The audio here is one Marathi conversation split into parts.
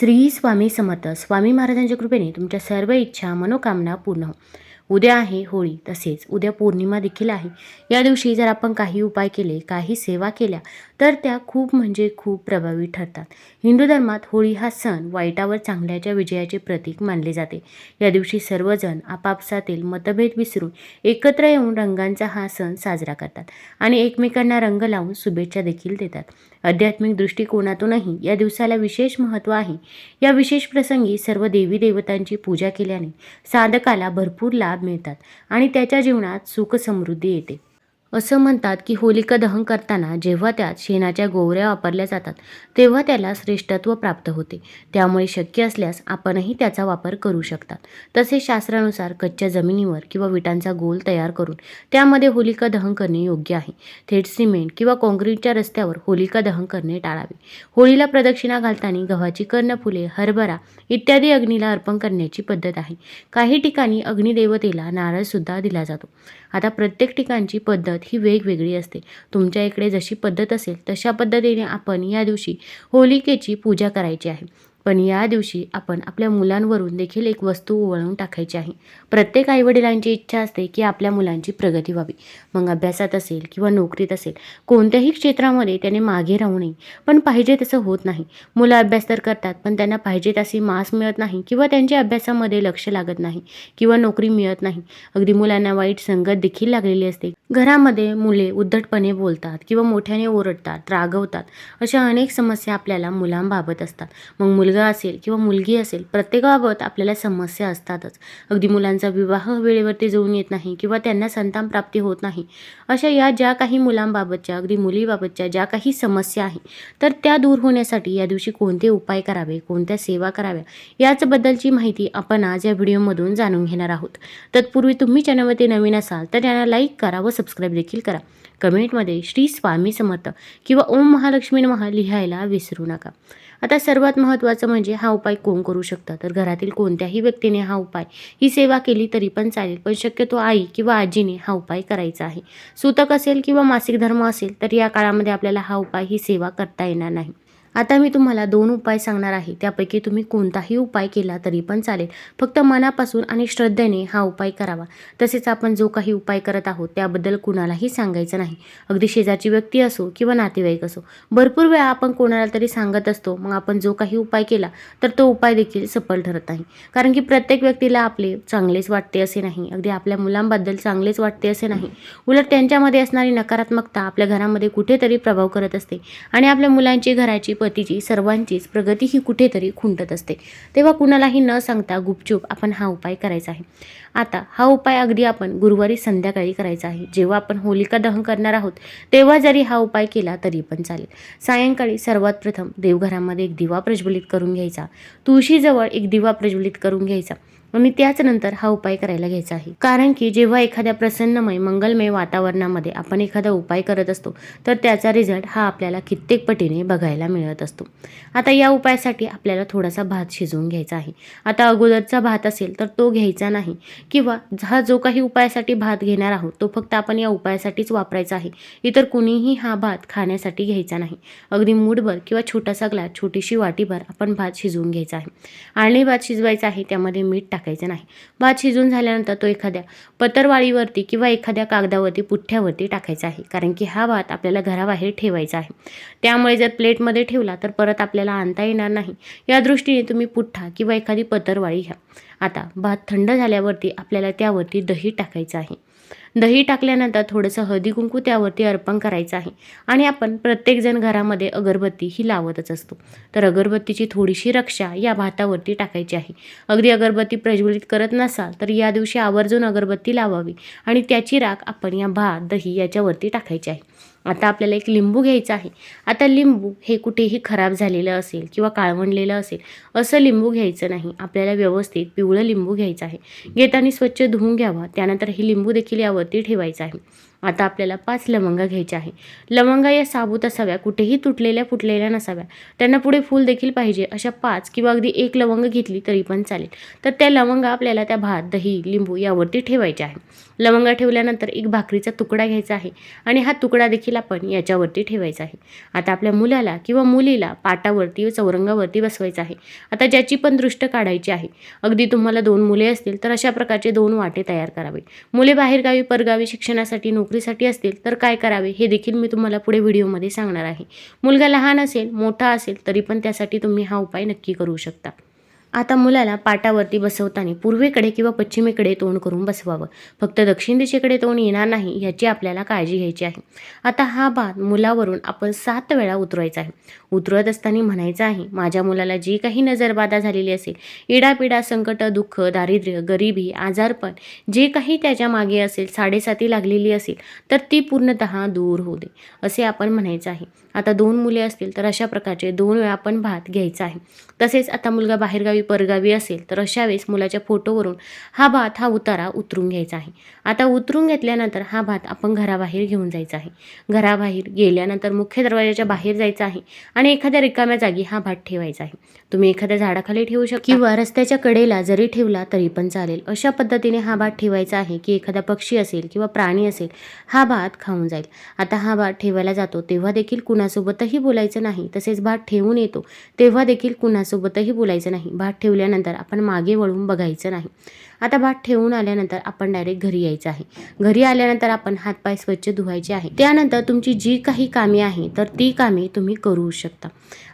श्री स्वामी समर्थ. स्वामी महाराजांच्या कृपेने तुमच्या सर्व इच्छा मनोकामना पूर्ण हो. उद्या आहे होळी तसेच उद्या पौर्णिमा देखील आहे. या दिवशी जर आपण काही उपाय केले काही सेवा केल्या तर त्या खूप म्हणजे खूप प्रभावी ठरतात. हिंदू धर्मात होळी हा सण वाईटावर चांगल्याच्या विजयाचे प्रतीक मानले जाते. या दिवशी सर्वजण आपापसातील मतभेद विसरून एकत्र येऊन रंगांचा हा सण साजरा करतात आणि एकमेकांना रंग लावून शुभेच्छा देखील देतात. आध्यात्मिक दृष्टिकोनातूनही या दिवसाला विशेष महत्त्व आहे. या विशेष प्रसंगी सर्व देवी देवतांची पूजा केल्याने साधकाला भरपूर लाभ मिळतात आणि त्याच्या जीवनात सुख समृद्धी येते. असं म्हणतात की होलिका दहन करताना जेव्हा त्यात शेणाच्या गोवऱ्या वापरल्या जातात तेव्हा त्याला श्रेष्ठत्व प्राप्त होते. त्यामुळे शक्य असल्यास आपणही त्याचा वापर करू शकतात. तसेच शास्त्रानुसार कच्च्या जमिनीवर किंवा विटांचा गोल तयार करून त्यामध्ये होलिका दहन करणे योग्य आहे. थेट सिमेंट किंवा काँक्रीटच्या रस्त्यावर होलिका दहन करणे टाळावे. होळीला प्रदक्षिणा घालताना गव्हाची कर्णफुले हरभरा इत्यादी अग्नीला अर्पण करण्याची पद्धत आहे. काही ठिकाणी अग्निदेवतेला नारळसुद्धा दिला जातो. आता प्रत्येक ठिकाणची पद्धत ही वेगवेगळी असते. तुमच्या इकडे जशी पद्धत असेल तशा पद्धतीने आपण या दिवशी होलिकेची पूजा करायची आहे. पण या दिवशी आपण आपल्या मुलांवरून देखील एक वस्तू वळून टाकायची आहे. प्रत्येक आईवडिलांची इच्छा असते की आपल्या मुलांची प्रगती व्हावी. मग अभ्यासात असेल किंवा नोकरीत असेल कोणत्याही क्षेत्रामध्ये त्याने मागे राहू नये. पण पाहिजे तसं होत नाही. मुलं अभ्यास तर करतात पण त्यांना पाहिजे तशी मास मिळत नाही किंवा त्यांच्या अभ्यासामध्ये लक्ष लागत नाही किंवा नोकरी मिळत नाही. अगदी मुलांना वाईट संगत देखील लागलेली असते. घरामध्ये मुले उद्धटपणे बोलतात किंवा मोठ्याने ओरडतात रागवतात अशा अनेक समस्या आपल्याला मुलांबाबत असतात. मग मुलं मुलगा असेल किंवा मुलगी असेल प्रत्येकाबाबत आपल्याला समस्या असतातच. अगदी मुलांचा विवाह वेळेवरती जाऊन येत नाही किंवा त्यांना संतान प्राप्ती होत नाही. अशा या ज्या काही मुलांबाबतच्या अगदी मुलीबाबतच्या ज्या काही समस्या आहे तर त्या दूर होण्यासाठी या दिवशी कोणते उपाय करावे कोणत्या सेवा कराव्या याचबद्दलची माहिती आपण आज या व्हिडिओमधून जाणून घेणार आहोत. तत्पूर्वी तुम्ही चॅनलवरती नवीन असाल तर चॅनल लाईक करा व सबस्क्राईब देखील करा. कमेंटमध्ये श्री स्वामी समर्थ किंवा ओम महालक्ष्मी महा लिहायला विसरू नका. आता सर्वात महत्त्वाचं म्हणजे हा उपाय कोण करू शकतं? तर घरातील कोणत्याही व्यक्तीने हा उपाय ही सेवा केली तरी पण चालेल पण शक्यतो आई किंवा आजीने हा उपाय करायचा आहे. सूतक असेल किंवा मासिक धर्म असेल तर या काळामध्ये आपल्याला हा उपाय ही सेवा करता येणार नाही. आता मी तुम्हाला दोन उपाय सांगणार आहे. त्यापैकी तुम्ही कोणताही उपाय केला तरी पण चालेल. फक्त मनापासून आणि श्रद्धेने हा उपाय करावा. तसेच आपण जो काही उपाय करत आहोत त्याबद्दल कुणालाही सांगायचं नाही. अगदी शेजारची व्यक्ती असो किंवा नातेवाईक असो. भरपूर वेळा आपण कोणाला तरी सांगत असतो मग आपण जो काही उपाय केला तर तो उपाय देखील सफल ठरत नाही. कारण की प्रत्येक व्यक्तीला आपले चांगलेच वाटते असे नाही. अगदी आपल्या मुलांबद्दल चांगलेच वाटते असे नाही. उलट त्यांच्यामध्ये असणारी नकारात्मकता आपल्या घरामध्ये कुठेतरी प्रभाव करत असते. आणि आपल्या मुलांची घराची पतीची सर्वांचीच प्रगती ही कुठेतरी खुंटत असते. तेव्हा कुणालाही न सांगता गुपचूप आपण हा उपाय करायचा आहे. आता हा उपाय अगदी आपण गुरुवारी संध्याकाळी करायचा आहे. जेव्हा आपण होलिका दहन करणार आहोत तेव्हा जरी हा उपाय केला तरी पण चालेल. सायंकाळी सर्वात प्रथम देवघरामध्ये एक दिवा प्रज्वलित करून घ्यायचा. तुळशीजवळ एक दिवा प्रज्वलित करून घ्यायचा. मी त्याच नंतर हा उपाय करायला घ्यायचा आहे. कारण की जेव्हा एखाद्या प्रसन्नमय मंगलमय वातावरणामध्ये आपण एखादा उपाय करत असतो तर त्याचा रिझल्ट हा आपल्याला कित्येक पटीने बघायला मिळत असतो. आता या उपायासाठी आपल्याला थोडासा भात शिजवून घ्यायचा आहे. आता अगोदरचा भात असेल तर तो घ्यायचा नाही. किंवा हा जो काही उपायासाठी भात घेणार आहोत तो फक्त आपण या उपायासाठीच वापरायचा आहे. इतर कुणीही हा भात खाण्यासाठी घ्यायचा नाही. अगदी मूठभर किंवा छोटासा ग्लास छोटीशी वाटीभर आपण भात शिजवून घ्यायचा आहे. आळणी भात शिजवायचा आहे त्यामध्ये मीठ टाकायचं नाही. भात शिजून झाल्यानंतर तो एखाद्या पत्रवाळीवरती किंवा एखाद्या कागदावरती पुठ्ठ्यावरती टाकायचा आहे. कारण की हा भात आपल्याला घराबाहेर ठेवायचा आहे. त्यामुळे जर प्लेटमध्ये ठेवला तर परत आपल्याला आणता येणार नाही. या दृष्टीने तुम्ही पुठ्ठा किंवा एखादी पतरवाळी घ्या. आता भात थंड झाल्यावरती आपल्याला त्यावरती दही टाकायचं आहे. दही टाकल्यानंतर थोडंसं हळदी कुंकू त्यावरती अर्पण करायचं आहे. आणि आपण प्रत्येकजण घरामध्ये अगरबत्ती ही लावतच असतो. तर अगरबत्तीची थोडीशी रक्षा या भातावरती टाकायची आहे. अगदी अगरबत्ती प्रज्वलित करत नसाल तर या दिवशी आवर्जून अगरबत्ती लावावी. आणि त्याची राख आपण या भात दही याच्यावरती टाकायची आहे. आता आपल्याला एक लिंबू घ्यायचा आहे. आता लिंबू हे कुठेही खराब झालेलं असेल किंवा काळवंडलेलं असेल असं लिंबू घ्यायचं नाही. आपल्याला व्यवस्थित पिवळं लिंबू घ्यायचं आहे. घेताना स्वच्छ धुवून घ्यावा. त्यानंतर हे लिंबू देखील यावरती ठेवायचं आहे. आता आपल्याला पाच लवंगा घ्यायच्या आहे. लवंगा या साबूत असाव्या कुठेही तुटलेल्या फुटलेल्या नसाव्या. त्यांना पुढे फूल देखील पाहिजे अशा पाच किंवा अगदी एक लवंग घेतली तरी पण चालेल. तर त्या लवंगा आपल्याला त्या भात दही लिंबू यावरती ठेवायच्या आहे लवंगा ठेवल्यानंतर एक भाकरीचा तुकडा घ्यायचा आहे आणि हा तुकडा देखील आपण याच्यावरती ठेवायचा आहे. आता आपल्या मुलाला किंवा मुलीला पाटावरती व चौरंगावरती बसवायचं आहे. आता ज्याची पण दृष्ट काढायची आहे. अगदी तुम्हाला दोन मुले असतील तर अशा प्रकारचे दोन वाटे तयार करावे. मुले बाहेरगावी परगावी शिक्षणासाठी नोकरीसाठी असतील तर काय करावे हे देखील मी तुम्हाला पुढे व्हिडिओमध्ये सांगणार आहे. मुलगा लहान असेल मोठा असेल तरी पण त्यासाठी तुम्ही हा उपाय नक्की करू शकता. आता मुलाला पाटावरती बसवताना पूर्वेकडे किंवा पश्चिमेकडे तोंड करून बसवावं. फक्त दक्षिण दिशेकडे तोंड येणार नाही याची आपल्याला काळजी घ्यायची आहे. आता हा भात मुलावरून आपण सात वेळा उतरवायचा आहे. उतरवत असताना म्हणायचं आहे माझ्या मुलाला जी काही नजरबाधा झालेली असेल इडापिडा संकट दुःख दारिद्र्य गरिबी आजारपण जे काही त्याच्यामागे असेल साडेसाती लागलेली असेल तर ती पूर्णतः दूर होऊ दे असे आपण म्हणायचं आहे. आता दोन मुले असतील तर अशा प्रकारचे दोन वेळा आपण भात घ्यायचा आहे. तसेच आता मुलगा बाहेरगावी परगावी असेल तर अशा वेळेस मुलाच्या फोटोवरून हा भात हा उतारा उतरून घ्यायचा आहे. आता उतरून घेतल्यानंतर हा भात आपण घराबाहेर घेऊन जायचा आहे. घराबाहेर गेल्यानंतर मुख्य दरवाजाच्या बाहेर जायचं आहे आणि एखाद्या रिकाम्या जागी हा भात ठेवायचा आहे. तुम्ही एखाद्या झाडाखाली ठेवू शकता. किंवा रस्त्याच्या कडेला जरी ठेवला तरी पण चालेल. अशा पद्धतीने हा भात ठेवायचा आहे की एखादा पक्षी असेल किंवा प्राणी असेल हा भात खाऊन जाईल. आता हा भात ठेवायला जातो तेव्हा देखील कुणासोबतही बोलायचं नाही. तसेच भात ठेवून येतो तेव्हा देखील कुणासोबतही बोलायचं नाही. भात ठेवल्यानंतर आपण मागे वळून बघायचं नाही. आता भात ठेवून आल्यानंतर आपण डायरेक्ट घरी यायचं आहे. घरी आल्यानंतर आपण हातपाय स्वच्छ धुवायचे आहे. त्यानंतर तुमची जी काही कामे आहे तर ती कामे तुम्ही करू शकता.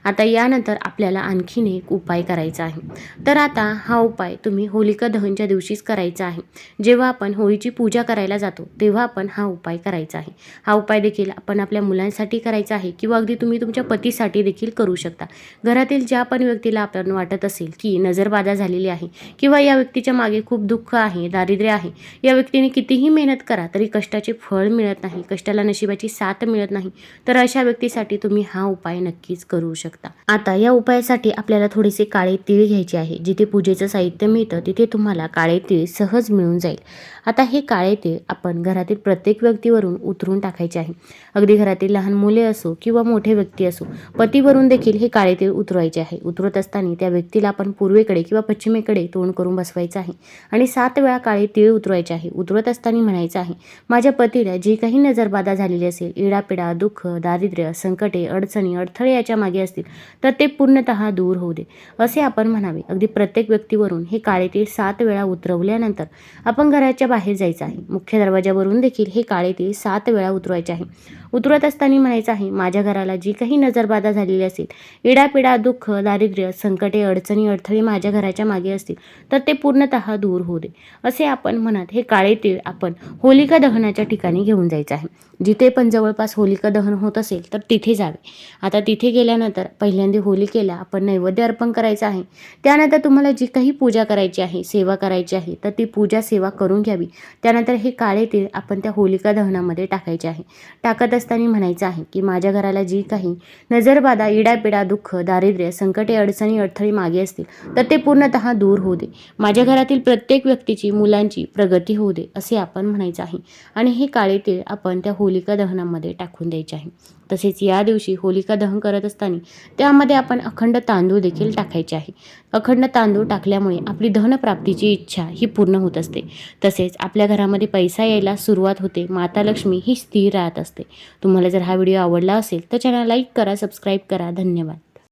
आता यानंतर आपल्याला आणखीन एक उपाय करायचा आहे. तर आता हा उपाय तुम्ही होलिका दहनच्या दिवशीच करायचा आहे. जेव्हा आपण होळीची पूजा करायला जातो तेव्हा आपण हा उपाय करायचा आहे. हा उपाय देखील आपण आपल्या मुलांसाठी करायचा आहे किंवा अगदी तुम्ही तुमच्या पतीसाठी देखील करू शकता. घरातील ज्या पण व्यक्तीला आपण वाटत असेल की नजरबाधा झालेली आहे किंवा या व्यक्तीच्या मागे खूप खूप दुःख आहे दारिद्र्य आहे. या व्यक्तीने कितीही मेहनत करा तरी कष्टाचे फळ मिळत नाही. कष्टाला नशिबाची साथ मिळत नाही. तर अशा व्यक्तीसाठी तुम्ही हा उपाय नक्कीच करू शकता. आता या उपायासाठी आपल्याला थोडेसे काळे तीळ घ्यायचे आहे. जिथे पूजेचं साहित्य मिळतं तिथे तुम्हाला काळे तीळ सहज मिळून जाईल. आता हे काळे तीळ आपण घरातील प्रत्येक व्यक्तीवरून उतरून टाकायचे आहे. अगदी घरातील लहान मुले असो किंवा मोठे व्यक्ती असो पतीवरून देखील हे काळे तीळ उतरवायचे आहे. उतरवत असताना त्या व्यक्तीला आपण पूर्वेकडे किंवा पश्चिमेकडे तोंड करून बसवायचं आहे. आणि सात वेळा काळे तीळ उतरवायचे आहे. उतरवत असताना म्हणायचं आहे माझ्या पतीला जी काही नजरबाधा झालेली असेल इडापिडा दुःख दारिद्र्य संकटे अडचणी अडथळे याच्या मागे असतील तर ते पूर्णतः दूर होऊ दे. असे आपण म्हणावे. अगदी प्रत्येक व्यक्तीवरून हे काळे तीळ सात वेळा उतरवल्यानंतर आपण घराच्या बाहेर जायचं आहे. मुख्य दरवाजावरून देखील हे काळे तीळ सात वेळा उतरवायचे आहे. उतरवत असताना म्हणायचं आहे माझ्या घराला जी काही नजरबाधा झालेली असेल इडापिडा दुःख दारिद्र्य संकटे अडचणी अडथळे माझ्या घराच्या मागे असतील तर ते पूर्णतः दूर होऊ दे. असे आपण म्हणत हे काळे तीळ आपण होलिका दहनाच्या ठिकाणी घेऊन जायचं आहे. जिथे पण जवळपास होलिका दहन होत असेल तर तिथे जावे. आता तिथे गेल्यानंतर पहिल्यांदा होलिकेला आपण नैवेद्य अर्पण करायचं आहे. त्यानंतर तुम्हाला जी काही पूजा करायची आहे सेवा करायची आहे तर ती पूजा सेवा करून घ्यावी. त्यानंतर हे काळे तीळ आपण त्या होलिका दहनामध्ये टाकायचे आहे. टाकत असताना म्हणायचं आहे की माझ्या घराला जी काही नजरबाधा इडापिडा दुःख दारिद्र्य संकटे अडचणी अडथळे मागे असतील तर ते पूर्णतः दूर होऊ दे. माझ्या घरातील प्रत्येक व्यक्तीची मुलांची प्रगती होऊ दे असे आपण म्हणायचं आहे. आणि हे काळे तीळ आपण त्या होलिका दहनामध्ये टाकून द्यायचे आहे. तसेच या दिवशी होलिका दहन करत असताना त्यामध्ये आपण अखंड तांदूळ देखील टाकायचे आहे. अखंड तांदूळ टाकल्यामुळे आपली धनप्राप्तीची इच्छा ही पूर्ण होत असते. तसेच आपल्या घरामध्ये पैसा यायला सुरुवात होते. माता लक्ष्मी ही स्थिर राहत असते. तुम्हाला जर हा व्हिडिओ आवडला असेल तर चॅनल लाईक करा सबस्क्राईब करा. धन्यवाद.